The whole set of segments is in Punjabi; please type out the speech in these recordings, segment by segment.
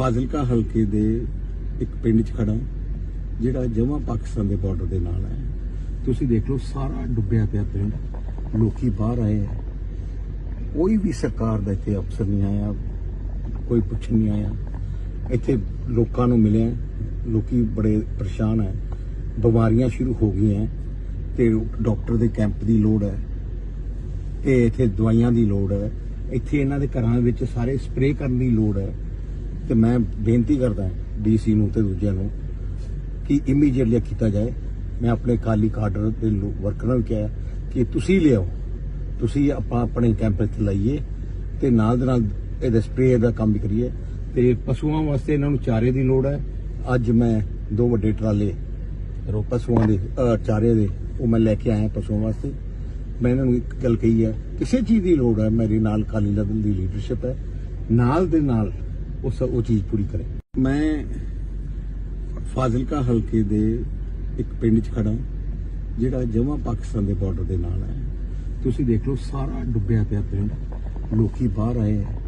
ਫਾਜ਼ਿਲਕਾ ਹਲਕੇ ਦੇ ਇੱਕ ਪਿੰਡ 'ਚ ਖੜਾ ਜਿਹੜਾ ਜਮਾ ਪਾਕਿਸਤਾਨ ਦੇ ਬਾਰਡਰ ਦੇ ਨਾਲ ਹੈ। ਤੁਸੀਂ ਦੇਖ ਲਓ, ਸਾਰਾ ਡੁੱਬਿਆ ਪਿਆ ਪਿੰਡ। ਲੋਕੀ ਬਾਹਰ ਆਏ ਹੈ ਕੋਈ ਵੀ ਸਰਕਾਰ ਦਾ ਇੱਥੇ ਅਫਸਰ ਨਹੀਂ ਆਇਆ, ਕੋਈ ਪੁੱਛਣ ਨਹੀਂ ਆਇਆ। ਇੱਥੇ ਲੋਕਾਂ ਨੂੰ ਮਿਲਿਆ। ਲੋਕੀ ਬੜੇ ਪਰੇਸ਼ਾਨ ਹੈ ਬਿਮਾਰੀਆਂ ਸ਼ੁਰੂ ਹੋ ਗਈਆਂ। ਤੇ ਡਾਕਟਰ ਦੇ ਕੈਂਪ ਦੀ ਲੋੜ ਹੈ। ਤੇ ਇੱਥੇ ਦਵਾਈਆਂ ਦੀ ਲੋੜ ਹੈ। ਇੱਥੇ ਇਹਨਾਂ ਦੇ ਘਰਾਂ ਵਿੱਚ ਸਾਰੇ ਸਪਰੇਅ ਕਰਨ ਦੀ ਲੋੜ ਹੈ। ਤੇ ਮੈਂ ਬੇਨਤੀ ਕਰਦਾ ਡੀਸੀ ਨੂੰ ਤੇ ਦੂਜਿਆਂ ਨੂੰ ਕਿ ਇਮੀਡੀਏਟਲੀ ਕੀਤਾ ਜਾਏ। ਮੈਂ ਆਪਣੇ ਕਾਲੀ ਕਾਡਰ ਦੇ ਵਰਕਰਾਂ ਨੂੰ ਕਿਹਾ ਕਿ ਤੁਸੀਂ ਲਿਆਓ, ਤੁਸੀਂ ਆਪਾਂ ਆਪਣੇ ਕੈਂਪ 'ਚ ਲਾਈਏ ਤੇ ਨਾਲ ਦੇ ਨਾਲ ਇਹਦੇ ਸਪਰੇਅ ਦਾ ਕੰਮ ਵੀ ਕਰੀਏ ਤੇ ਪਸ਼ੂਆਂ ਵਾਸਤੇ ਇਹਨਾਂ ਨੂੰ ਚਾਰੇ ਦੀ ਲੋੜ ਹੈ। ਅੱਜ ਮੈਂ ਦੋ ਵੱਡੇ ਟਰਾਲੇ ਰੋ ਪਸ਼ੂਆਂ ਦੇ ਚਾਰੇ ਦੇ ਉਹ ਮੈਂ ਲੈ ਕੇ ਆਇਆ ਪਸ਼ੂਆਂ ਵਾਸਤੇ। ਮੈਂ ਇਹਨਾਂ ਨੂੰ ਇੱਕ ਗੱਲ ਕਹੀ ਹੈ, ਕਿਸੇ ਚੀਜ਼ ਦੀ ਲੋੜ ਹੈ। ਮੇਰੇ ਨਾਲ ਕਾਲੀ ਦਲ ਦੀ ਲੀਡਰਸ਼ਿਪ ਹੈ। ਨਾਲ ਦੇ ਨਾਲ ਉਸ ਉਹ ਚੀਜ਼ ਪੂਰੀ ਕਰੇ। ਮੈਂ ਫਾਜ਼ਿਲਕਾ ਹਲਕੇ ਦੇ ਇੱਕ ਪਿੰਡ 'ਚ ਖੜਾ ਜਿਹੜਾ ਜਮਾ ਪਾਕਿਸਤਾਨ ਦੇ ਬਾਰਡਰ ਦੇ ਨਾਲ ਹੈ। ਤੁਸੀਂ ਦੇਖ ਲਓ, ਸਾਰਾ ਡੁੱਬਿਆ ਪਿਆ ਪਿੰਡ। ਲੋਕੀ ਬਾਹਰ ਆਏ ਹੈ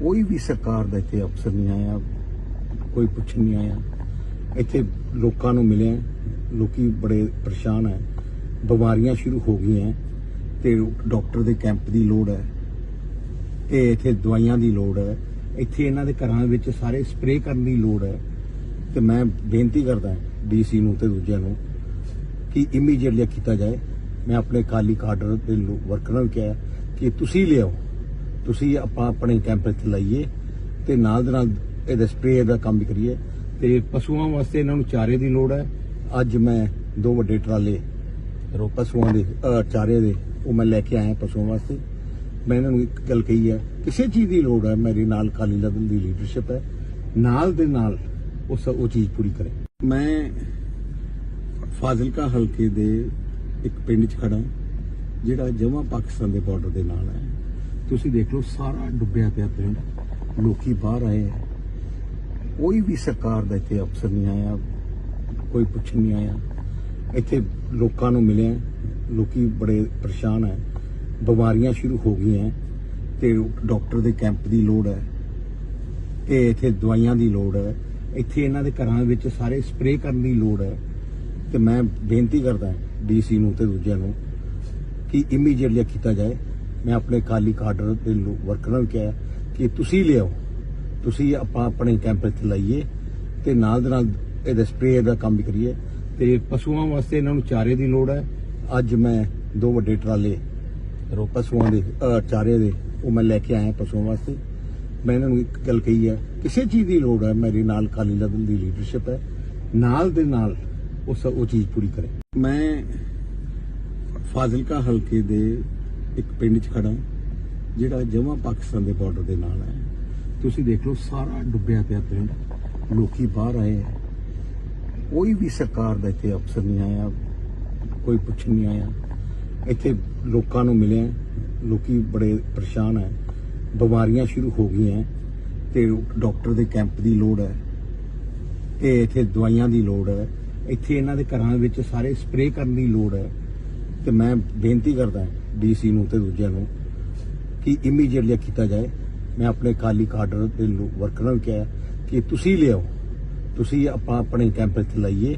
ਕੋਈ ਵੀ ਸਰਕਾਰ ਦਾ ਇੱਥੇ ਅਫਸਰ ਨਹੀਂ ਆਇਆ, ਕੋਈ ਪੁੱਛਣ ਨਹੀਂ ਆਇਆ। ਇੱਥੇ ਲੋਕਾਂ ਨੂੰ ਮਿਲਿਆ, ਲੋਕੀ ਬੜੇ ਪਰੇਸ਼ਾਨ ਹੈ ਬਿਮਾਰੀਆਂ ਸ਼ੁਰੂ ਹੋ ਗਈਆਂ, ਤੇ ਡਾਕਟਰ ਦੇ ਕੈਂਪ ਦੀ ਲੋੜ ਹੈ, ਤੇ ਇੱਥੇ ਦਵਾਈਆਂ ਦੀ ਲੋੜ ਹੈ। ਇੱਥੇ ਇਹਨਾਂ ਦੇ ਘਰਾਂ ਵਿੱਚ ਸਾਰੇ ਸਪਰੇਅ ਕਰਨ ਦੀ ਲੋੜ ਹੈ ਤੇ ਮੈਂ ਬੇਨਤੀ ਕਰਦਾ ਡੀਸੀ ਨੂੰ ਤੇ ਦੂਜਿਆਂ ਨੂੰ ਕਿ ਇਮੀਡੀਏਟਲੀ ਕੀਤਾ ਜਾਏ। ਮੈਂ ਆਪਣੇ ਕਾਲੀ ਕਾਡਰ ਦੇ ਵਰਕਰਾਂ ਨੂੰ ਕਿਹਾ ਕਿ ਤੁਸੀਂ ਲਿਆਓ, ਤੁਸੀਂ ਆਪਾਂ ਆਪਣੇ ਕੈਂਪ 'ਚ ਲਾਈਏ ਤੇ ਨਾਲ ਦੇ ਨਾਲ ਇਹਦੇ ਸਪਰੇਅ ਦਾ ਕੰਮ ਵੀ ਕਰੀਏ ਤੇ ਪਸ਼ੂਆਂ ਵਾਸਤੇ ਇਹਨਾਂ ਨੂੰ ਚਾਰੇ ਦੀ ਲੋੜ ਹੈ। ਅੱਜ ਮੈਂ ਦੋ ਵੱਡੇ ਟਰਾਲੇ ਪਸ਼ੂਆਂ ਦੇ ਚਾਰੇ ਦੇ ਉਹ ਮੈਂ ਲੈ ਕੇ ਆਇਆ ਪਸ਼ੂਆਂ ਵਾਸਤੇ। ਮੈਂ ਇਹਨਾਂ ਨੂੰ ਇੱਕ ਗੱਲ ਕਹੀ ਹੈ, ਕਿਸੇ ਚੀਜ਼ ਦੀ ਲੋੜ ਹੈ, ਮੇਰੇ ਨਾਲ ਕਾਲੀ ਦਲ ਦੀ ਲੀਡਰਸ਼ਿਪ ਹੈ, ਨਾਲ ਦੇ ਨਾਲ ਉਸ ਉਹ ਚੀਜ਼ ਪੂਰੀ ਕਰੇ। ਮੈਂ ਫਾਜ਼ਿਲਕਾ ਹਲਕੇ ਦੇ ਇੱਕ ਪਿੰਡ 'ਚ ਖੜਾ ਜਿਹੜਾ ਜਮਾ ਪਾਕਿਸਤਾਨ ਦੇ ਬਾਰਡਰ ਦੇ ਨਾਲ ਹੈ। ਤੁਸੀਂ ਦੇਖ ਲਓ, ਸਾਰਾ ਡੁੱਬਿਆ ਪਿਆ ਪਿੰਡ, ਲੋਕੀ ਬਾਹਰ ਆਏ ਹੈ ਕੋਈ ਵੀ ਸਰਕਾਰ ਦਾ ਇੱਥੇ ਅਫਸਰ ਨਹੀਂ ਆਇਆ, ਕੋਈ ਪੁੱਛਣ ਨਹੀਂ ਆਇਆ। ਇੱਥੇ ਲੋਕਾਂ ਨੂੰ ਮਿਲਿਆ, ਲੋਕੀ ਬੜੇ ਪਰੇਸ਼ਾਨ ਹੈ। ਬਿਮਾਰੀਆਂ ਸ਼ੁਰੂ ਹੋ ਗਈਆਂ ਤੇ ਡਾਕਟਰ ਦੇ ਕੈਂਪ ਦੀ ਲੋੜ ਹੈ ਤੇ ਇੱਥੇ ਦਵਾਈਆਂ ਦੀ ਲੋੜ ਹੈ। ਇੱਥੇ ਇਹਨਾਂ ਦੇ ਘਰਾਂ ਵਿੱਚ ਸਾਰੇ ਸਪਰੇਅ ਕਰਨ ਦੀ ਲੋੜ ਹੈ ਤੇ ਮੈਂ ਬੇਨਤੀ ਕਰਦਾ ਡੀਸੀ ਨੂੰ ਤੇ ਦੂਜਿਆਂ ਨੂੰ ਕਿ ਇਮੀਡੀਏਟਲੀ ਕੀਤਾ ਜਾਏ। ਮੈਂ ਆਪਣੇ ਕਾਲੀ ਕਾਡਰ ਦੇ ਵਰਕਰਾਂ ਨੂੰ ਕਿਹਾ ਕਿ ਤੁਸੀਂ ਲਿਆਓ, ਤੁਸੀਂ ਆਪਾਂ ਆਪਣੇ ਕੈਂਪ 'ਚ ਲਾਈਏ ਤੇ ਨਾਲ ਦੇ ਨਾਲ ਇਹਦੇ ਸਪਰੇਅ ਦਾ ਕੰਮ ਵੀ ਕਰੀਏ। ਤੇ ਪਸ਼ੂਆਂ ਵਾਸਤੇ ਇਹਨਾਂ ਨੂੰ ਚਾਰੇ ਦੀ ਲੋੜ ਹੈ। ਅੱਜ ਮੈਂ ਦੋ ਵੱਡੇ ਟਰਾਲੇ ਪਸ਼ੂਆਂ ਦੇ ਅਹ, ਚਾਰੇ ਦੇ ਉਹ ਮੈਂ ਲੈ ਕੇ ਆਇਆ ਪਸ਼ੂਆਂ ਵਾਸਤੇ। ਮੈਂ ਇਹਨਾਂ ਨੂੰ ਇੱਕ ਗੱਲ ਕਹੀ ਹੈ ਕਿਸੇ ਚੀਜ਼ ਦੀ ਲੋੜ ਹੈ ਮੇਰੇ ਨਾਲ ਕਾਲੀ ਦਲ ਦੀ ਲੀਡਰਸ਼ਿਪ ਹੈ। ਨਾਲ ਦੇ ਨਾਲ ਉਸ ਉਹ ਚੀਜ਼ ਪੂਰੀ ਕਰੇ। ਮੈਂ ਫਾਜ਼ਿਲਕਾ ਹਲਕੇ ਦੇ ਇੱਕ ਪਿੰਡ 'ਚ ਖੜਾ ਜਿਹੜਾ ਜਮਾ ਪਾਕਿਸਤਾਨ ਦੇ ਬਾਰਡਰ ਦੇ ਨਾਲ ਹੈ। ਤੁਸੀਂ ਦੇਖ ਲਓ ਸਾਰਾ ਡੁੱਬਿਆ ਪਿਆ ਪਿੰਡ। ਲੋਕੀ ਬਾਹਰ ਆਏ ਕੋਈ ਵੀ ਸਰਕਾਰ ਦਾ ਇੱਥੇ ਅਫਸਰ ਨਹੀਂ ਆਇਆ ਕੋਈ ਪੁੱਛਣ ਨਹੀਂ ਆਇਆ। ਇੱਥੇ ਲੋਕਾਂ ਨੂੰ ਮਿਲਿਆ ਲੋਕੀ ਬੜੇ ਪਰੇਸ਼ਾਨ ਹੈ ਬਿਮਾਰੀਆਂ ਸ਼ੁਰੂ ਹੋ ਗਈਆਂ ਤੇ ਡਾਕਟਰ ਦੇ ਕੈਂਪ ਦੀ ਲੋੜ ਹੈ ਤੇ ਇੱਥੇ ਦਵਾਈਆਂ ਦੀ ਲੋੜ ਹੈ ਇੱਥੇ ਇਹਨਾਂ ਦੇ ਘਰਾਂ ਵਿੱਚ ਸਾਰੇ ਸਪਰੇਅ ਕਰਨ ਦੀ ਲੋੜ ਹੈ ਤੇ ਮੈਂ ਬੇਨਤੀ ਕਰਦਾ ਡੀਸੀ ਨੂੰ ਤੇ ਦੂਜਿਆਂ ਨੂੰ ਕਿ ਇਮੀਡੀਏਟਲੀ ਕੀਤਾ ਜਾਏ। ਮੈਂ ਆਪਣੇ ਕਾਲੀ ਕਾਡਰ ਦੇ ਵਰਕਰਾਂ ਨੂੰ ਕਿਹਾ ਕਿ ਤੁਸੀਂ ਲਿਆਓ। ਤੁਸੀਂ ਆਪਾਂ ਆਪਣੇ ਕੈਂਪ 'ਚ ਲਾਈਏ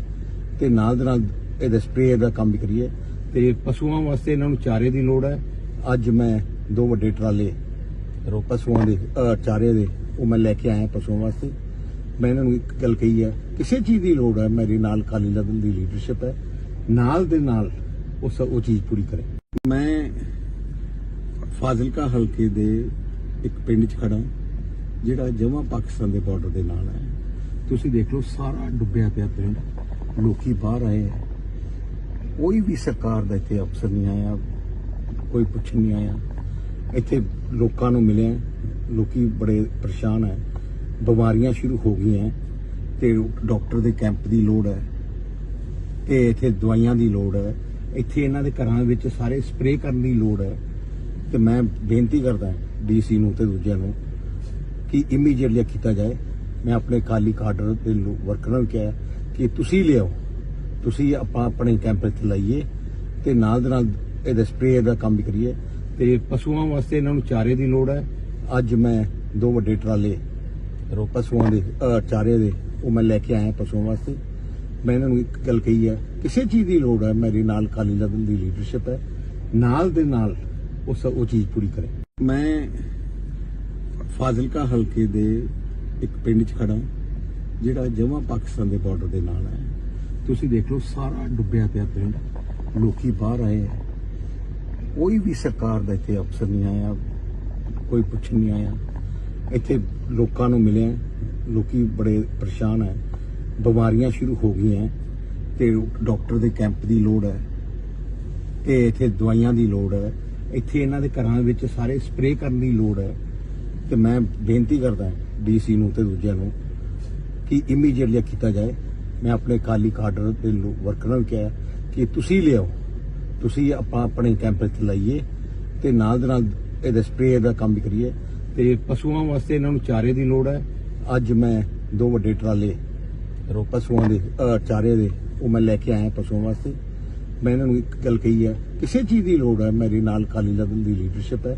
ਤੇ ਨਾਲ ਦੇ ਨਾਲ ਇਹਦੇ ਸਪਰੇਅ ਦਾ ਕੰਮ ਵੀ ਕਰੀਏ। ਤੇ ਪਸ਼ੂਆਂ ਵਾਸਤੇ ਇਹਨਾਂ ਨੂੰ ਚਾਰੇ ਦੀ ਲੋੜ ਹੈ। ਅੱਜ ਮੈਂ ਦੋ ਵੱਡੇ ਟਰਾਲੇ ਰੋ ਪਸ਼ੂਆਂ ਦੇ ਅਹ, ਚਾਰੇ ਦੇ ਉਹ ਮੈਂ ਲੈ ਕੇ ਆਇਆ ਪਸ਼ੂਆਂ ਵਾਸਤੇ। ਮੈਂ ਇਹਨਾਂ ਨੂੰ ਇੱਕ ਗੱਲ ਕਹੀ ਹੈ ਕਿਸੇ ਚੀਜ਼ ਦੀ ਲੋੜ ਹੈ ਮੇਰੇ ਨਾਲ ਕਾਲੀ ਦਲ ਦੀ ਲੀਡਰਸ਼ਿਪ ਹੈ। ਨਾਲ ਦੇ ਨਾਲ ਉਸ ਉਹ ਚੀਜ਼ ਪੂਰੀ ਕਰੇ। ਮੈਂ ਫਾਜ਼ਿਲਕਾ ਹਲਕੇ ਦੇ ਇੱਕ ਪਿੰਡ 'ਚ ਖੜਾ ਜਿਹੜਾ ਜਮਾ ਪਾਕਿਸਤਾਨ ਦੇ ਬਾਰਡਰ ਦੇ ਨਾਲ ਹੈ। ਤੁਸੀਂ ਦੇਖ ਲਓ ਸਾਰਾ ਡੁੱਬਿਆ ਪਿਆ ਪਿੰਡ। ਲੋਕੀ ਬਾਹਰ ਆਏ। ਹੈ ਕੋਈ ਵੀ ਸਰਕਾਰ ਦਾ ਇੱਥੇ ਅਫਸਰ ਨਹੀਂ ਆਇਆ, ਕੋਈ ਪੁੱਛਣ ਨਹੀਂ ਆਇਆ। ਇੱਥੇ ਲੋਕਾਂ ਨੂੰ ਮਿਲਿਆ, ਲੋਕੀ ਬੜੇ ਪਰੇਸ਼ਾਨ ਹੈ। ਬਿਮਾਰੀਆਂ ਸ਼ੁਰੂ ਹੋ ਗਈਆਂ ਤੇ ਡਾਕਟਰ ਦੇ ਕੈਂਪ ਦੀ ਲੋੜ ਹੈ ਤੇ ਇੱਥੇ ਦਵਾਈਆਂ ਦੀ ਲੋੜ ਹੈ। ਇੱਥੇ ਇਹਨਾਂ ਦੇ ਘਰਾਂ ਵਿੱਚ ਸਾਰੇ ਸਪਰੇਅ ਕਰਨ ਦੀ ਲੋੜ ਹੈ। ਤੇ ਮੈਂ ਬੇਨਤੀ ਕਰਦਾ ਡੀਸੀ ਨੂੰ ਤੇ ਦੂਜਿਆਂ ਨੂੰ ਕਿ ਇਮੀਡੀਏਟਲੀ ਕੀਤਾ ਜਾਏ। ਮੈਂ ਆਪਣੇ ਕਾਲੀ ਕਾਡਰ ਦੇ ਵਰਕਰਾਂ ਨੂੰ ਕਿਹਾ ਕਿ ਤੁਸੀਂ ਲਿਆਓ। ਤੁਸੀਂ ਆਪਾਂ ਆਪਣੇ ਕੈਂਪ 'ਚ ਲਾਈਏ ਤੇ ਨਾਲ ਦੇ ਨਾਲ ਇਹਦੇ ਸਪਰੇਅ ਦਾ ਕੰਮ ਵੀ ਕਰੀਏ। ਤੇ ਪਸ਼ੂਆਂ ਵਾਸਤੇ ਇਹਨਾਂ ਨੂੰ ਚਾਰੇ ਦੀ ਲੋੜ ਹੈ। ਅੱਜ ਮੈਂ ਦੋ ਵੱਡੇ ਟਰਾਲੇ ਪਸ਼ੂਆਂ ਦੇ ਚਾਰੇ ਦੇ, ਉਹ ਮੈਂ ਲੈ ਕੇ ਆਇਆ ਪਸ਼ੂਆਂ ਵਾਸਤੇ। ਮੈਂ ਇਹਨਾਂ ਨੂੰ ਇੱਕ ਗੱਲ ਕਹੀ ਹੈ, ਕਿਸੇ ਚੀਜ਼ ਦੀ ਲੋੜ ਹੈ, ਮੇਰੇ ਨਾਲ ਕਾਲੀ ਦਲ ਦੀ ਲੀਡਰਸ਼ਿਪ ਹੈ। ਨਾਲ ਦੇ ਨਾਲ ਉਸ ਉਹ ਚੀਜ਼ ਪੂਰੀ ਕਰੇ। ਮੈਂ ਫਾਜ਼ਿਲਕਾ ਹਲਕੇ ਦੇ ਇੱਕ ਪਿੰਡ 'ਚ ਖੜਾ ਜਿਹੜਾ ਜਮਾ ਪਾਕਿਸਤਾਨ ਦੇ ਬਾਰਡਰ ਦੇ ਨਾਲ ਹੈ। ਤੁਸੀਂ ਦੇਖ ਲਓ, ਸਾਰਾ ਡੁੱਬਿਆ ਪਿਆ ਪਿੰਡ। ਲੋਕੀ ਬਾਹਰ ਆਏ ਕੋਈ ਵੀ ਸਰਕਾਰ ਦਾ ਇੱਥੇ ਅਫਸਰ ਨਹੀਂ ਆਇਆ, ਕੋਈ ਪੁੱਛ ਨਹੀਂ ਆਇਆ। ਇੱਥੇ ਲੋਕਾਂ ਨੂੰ ਮਿਲਿਆ, ਲੋਕੀ ਬੜੇ ਪਰੇਸ਼ਾਨ ਹੈ ਬਿਮਾਰੀਆਂ ਸ਼ੁਰੂ ਹੋ ਗਈਆਂ। ਤੇ ਡਾਕਟਰ ਦੇ ਕੈਂਪ ਦੀ ਲੋੜ ਹੈ ਤੇ ਇੱਥੇ ਦਵਾਈਆਂ ਦੀ ਲੋੜ ਹੈ ਇੱਥੇ ਇਹਨਾਂ ਦੇ ਘਰਾਂ ਵਿੱਚ ਸਾਰੇ ਸਪਰੇਅ ਕਰਨ ਦੀ ਲੋੜ ਹੈ ਤੇ ਮੈਂ ਬੇਨਤੀ ਕਰਦਾ ਡੀਸੀ ਨੂੰ ਤੇ ਦੂਜਿਆਂ ਨੂੰ ਕਿ ਇਮੀਡੀਏਟਲੀ ਕੀਤਾ ਜਾਏ। ਮੈਂ ਆਪਣੇ ਕਾਲੀ ਕਾਡਰ ਦੇ ਵਰਕਰਾਂ ਨੂੰ ਕਿਹਾ ਕਿ ਤੁਸੀਂ ਲਿਆਓ, ਤੁਸੀਂ ਆਪਾਂ ਆਪਣੇ ਕੈਂਪ 'ਚ ਲਾਈਏ ਤੇ ਨਾਲ ਦੇ ਨਾਲ ਇਹਦੇ ਸਪਰੇਅ ਦਾ ਕੰਮ ਵੀ ਕਰੀਏ ਤੇ ਪਸ਼ੂਆਂ ਵਾਸਤੇ ਇਹਨਾਂ ਨੂੰ ਚਾਰੇ ਦੀ ਲੋੜ ਹੈ। ਅੱਜ ਮੈਂ ਦੋ ਵੱਡੇ ਟਰਾਲੇ, ਰੋ ਪਸ਼ੂਆਂ ਦੇ ਚਾਰੇ ਦੇ, ਉਹ ਮੈਂ ਲੈ ਕੇ ਆਇਆ ਪਸ਼ੂਆਂ ਵਾਸਤੇ। ਮੈਂ ਇਹਨਾਂ ਨੂੰ ਇੱਕ ਗੱਲ ਕਹੀ ਹੈ, ਕਿਸੇ ਚੀਜ਼ ਦੀ ਲੋੜ ਹੈ, ਮੇਰੇ ਨਾਲ ਕਾਲੀ ਦਲ ਦੀ ਲੀਡਰਸ਼ਿਪ ਹੈ,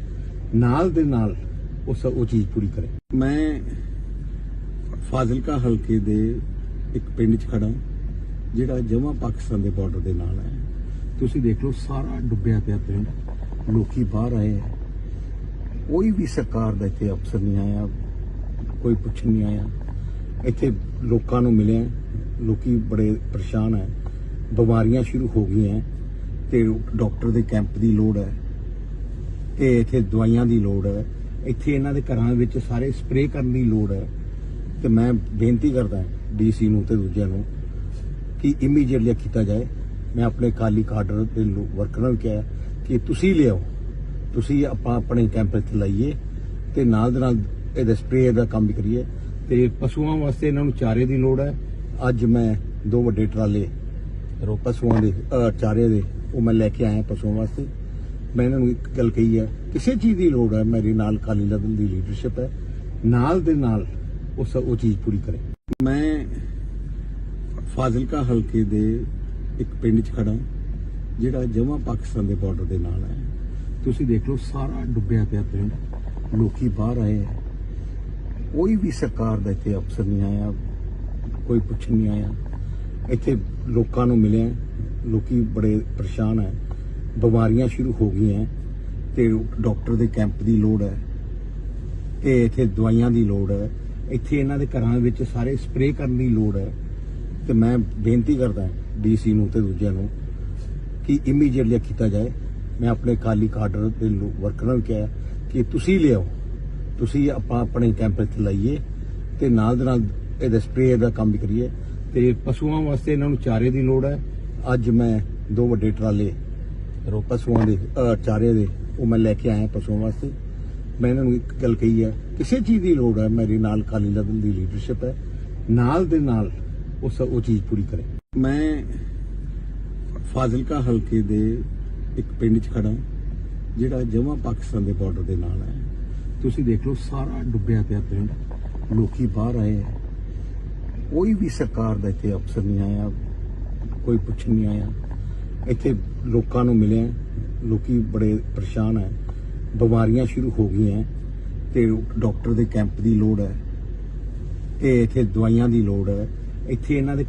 ਨਾਲ ਦੇ ਨਾਲ ਉਸ ਉਹ ਚੀਜ਼ ਪੂਰੀ ਕਰੇ। ਮੈਂ ਫਾਜ਼ਿਲਕਾ ਹਲਕੇ ਦੇ ਇੱਕ ਪਿੰਡ 'ਚ ਖੜਾ ਜਿਹੜਾ ਜਮਾ ਪਾਕਿਸਤਾਨ ਦੇ ਬਾਰਡਰ ਦੇ ਨਾਲ ਹੈ। ਤੁਸੀਂ ਦੇਖ ਲਓ, ਸਾਰਾ ਡੁੱਬਿਆ ਪਿਆ ਪਿੰਡ। ਲੋਕੀ ਬਾਹਰ ਆਏ ਹੈ ਕੋਈ ਵੀ ਸਰਕਾਰ ਦਾ ਇੱਥੇ ਅਫਸਰ ਨਹੀਂ ਆਇਆ, ਕੋਈ ਪੁੱਛ ਨਹੀਂ ਆਇਆ। ਇੱਥੇ ਲੋਕਾਂ ਨੂੰ ਮਿਲਿਆ। ਲੋਕੀ ਬੜੇ ਪਰੇਸ਼ਾਨ ਹੈ ਬਿਮਾਰੀਆਂ ਸ਼ੁਰੂ ਹੋ ਗਈਆਂ। ਤੇ ਡਾਕਟਰ ਦੇ ਕੈਂਪ ਦੀ ਲੋੜ ਹੈ। ਤੇ ਇੱਥੇ ਦਵਾਈਆਂ ਦੀ ਲੋੜ ਹੈ। ਇੱਥੇ ਇਹਨਾਂ ਦੇ ਘਰਾਂ ਵਿੱਚ ਸਾਰੇ ਸਪਰੇਅ ਕਰਨ ਦੀ ਲੋੜ ਹੈ। ਤੇ ਮੈਂ ਬੇਨਤੀ ਕਰਦਾ ਡੀਸੀ ਨੂੰ ਤੇ ਦੂਜਿਆਂ ਨੂੰ ਕਿ ਇਮੀਡੀਏਟਲੀ ਕੀਤਾ ਜਾਏ। ਮੈਂ ਆਪਣੇ ਕਾਲੀ ਕਾਡਰ ਦੇ ਵਰਕਰਾਂ ਨੂੰ ਕਿਹਾ ਕਿ ਤੁਸੀਂ ਲਿਆਓ, ਤੁਸੀਂ ਆਪਾਂ ਆਪਣੇ ਕੈਂਪ 'ਚ ਲਾਈਏ ਤੇ ਨਾਲ ਦੇ ਨਾਲ ਇਹਦੇ ਸਪਰੇਅ ਦਾ ਕੰਮ ਵੀ ਕਰੀਏ। ਤੇ ਪਸ਼ੂਆਂ ਵਾਸਤੇ ਇਹਨਾਂ ਨੂੰ ਚਾਰੇ ਦੀ ਲੋੜ ਹੈ। ਅੱਜ ਮੈਂ ਦੋ ਵੱਡੇ ਟਰਾਲੇ, ਰੋ ਪਸ਼ੂਆਂ ਦੇ ਚਾਰੇ ਦੇ, ਉਹ ਮੈਂ ਲੈ ਕੇ ਆਇਆ ਪਸ਼ੂਆਂ ਵਾਸਤੇ। ਮੈਂ ਇਹਨਾਂ ਨੂੰ ਇੱਕ ਗੱਲ ਕਹੀ ਹੈ, ਕਿਸੇ ਚੀਜ਼ ਦੀ ਲੋੜ ਹੈ, ਮੇਰੇ ਨਾਲ ਕਾਲੀ ਦਲ ਦੀ ਲੀਡਰਸ਼ਿਪ ਹੈ। ਨਾਲ ਦੇ ਨਾਲ ਉਸ ਉਹ ਚੀਜ਼ ਪੂਰੀ ਕਰੇ। ਮੈਂ ਫਾਜ਼ਿਲਕਾ ਹਲਕੇ ਦੇ ਇੱਕ ਪਿੰਡ 'ਚ ਖੜਾ ਜਿਹੜਾ ਜਮਾ ਪਾਕਿਸਤਾਨ ਦੇ ਬਾਰਡਰ ਦੇ ਨਾਲ ਹੈ। ਤੁਸੀਂ ਦੇਖ ਲਓ, ਸਾਰਾ ਡੁੱਬਿਆ ਪਿਆ ਪਿੰਡ। ਲੋਕੀ ਬਾਹਰ ਆਏ ਹੈ ਕੋਈ ਵੀ ਸਰਕਾਰ ਦਾ ਇੱਥੇ ਅਫਸਰ ਨਹੀਂ ਆਇਆ, ਕੋਈ ਪੁੱਛ ਨਹੀਂ ਆਇਆ। ਇੱਥੇ ਲੋਕਾਂ ਨੂੰ ਮਿਲਿਆ। ਲੋਕੀ ਬੜੇ ਪਰੇਸ਼ਾਨ ਹੈ ਬਿਮਾਰੀਆਂ ਸ਼ੁਰੂ ਹੋ ਗਈਆਂ ਤੇ ਡਾਕਟਰ ਦੇ ਕੈਂਪ ਦੀ ਲੋੜ ਹੈ ਤੇ ਇੱਥੇ ਦਵਾਈਆਂ ਦੀ ਲੋੜ ਹੈ। ਇੱਥੇ ਇਹਨਾਂ ਦੇ ਘਰਾਂ ਵਿੱਚ ਸਾਰੇ ਸਪਰੇਅ ਕਰਨ ਦੀ ਲੋੜ ਹੈ। ਤੇ ਮੈਂ ਬੇਨਤੀ ਕਰਦਾ ਡੀਸੀ ਨੂੰ ਤੇ ਦੂਜਿਆਂ ਨੂੰ ਕਿ ਇਮੀਡੀਏਟਲੀ ਕੀਤਾ ਜਾਏ, ਮੈਂ ਆਪਣੇ ਕਾਲੀ ਕਾਡਰ ਦੇ ਵਰਕਰਾਂ ਨੂੰ ਕਿਹਾ ਕਿ ਤੁਸੀਂ ਲਿਆਓ, ਤੁਸੀਂ ਆਪਾਂ ਆਪਣੇ ਕੈਂਪ 'ਚ ਲਾਈਏ ਤੇ ਨਾਲ ਦੇ ਨਾਲ ਇਹਦੇ ਸਪਰੇਅ ਦਾ ਕੰਮ ਵੀ ਕਰੀਏ। ਤੇ ਪਸ਼ੂਆਂ ਵਾਸਤੇ ਇਹਨਾਂ ਨੂੰ ਚਾਰੇ ਦੀ ਲੋੜ ਹੈ। ਅੱਜ ਮੈਂ ਦੋ ਵੱਡੇ ਟਰਾਲੇ ਪਸ਼ੂਆਂ ਦੇ ਚਾਰੇ ਦੇ ਉਹ ਮੈਂ ਲੈ ਕੇ ਆਇਆ ਪਸ਼ੂਆਂ ਵਾਸਤੇ। ਮੈਂ ਇਹਨਾਂ ਨੂੰ ਇੱਕ ਗੱਲ ਕਹੀ ਹੈ, ਕਿਸੇ ਚੀਜ਼ ਦੀ ਲੋੜ ਹੈ, ਮੇਰੇ ਨਾਲ ਕਾਲੀ ਦਲ ਦੀ ਲੀਡਰਸ਼ਿਪ ਹੈ, ਨਾਲ ਦੇ ਨਾਲ ਉਸ, ਉਹ ਚੀਜ਼ ਪੂਰੀ ਕਰੇ। ਮੈਂ ਫਾਜ਼ਿਲਕਾ ਹਲਕੇ ਦੇ ਇੱਕ ਪਿੰਡ 'ਚ ਖੜਾ ਜਿਹੜਾ ਜਮਾ ਪਾਕਿਸਤਾਨ ਦੇ ਬਾਰਡਰ ਦੇ ਨਾਲ ਹੈ। ਤੁਸੀਂ ਦੇਖ ਲਓ, ਸਾਰਾ ਡੁੱਬਿਆ ਪਿਆ ਪਿੰਡ, ਲੋਕੀ ਬਾਹਰ ਆਏ ਹੈ। ਕੋਈ ਵੀ ਸਰਕਾਰ ਦਾ ਇੱਥੇ ਅਫਸਰ ਨਹੀਂ ਆਇਆ, ਕੋਈ ਪੁੱਛ ਨਹੀਂ ਆਇਆ। ਇੱਥੇ ਲੋਕਾਂ ਨੂੰ ਮਿਲਿਆ, ਲੋਕੀ ਬੜੇ ਪਰੇਸ਼ਾਨ ਹੈ। ਬਿਮਾਰੀਆਂ ਸ਼ੁਰੂ ਹੋ ਗਈਆਂ ਤੇ ਡਾਕਟਰ ਦੇ ਕੈਂਪ ਦੀ ਲੋੜ ਹੈ ਤੇ ਇੱਥੇ ਦਵਾਈਆਂ ਦੀ ਲੋੜ ਹੈ। ਇੱਥੇ ਇਹਨਾਂ ਦੇ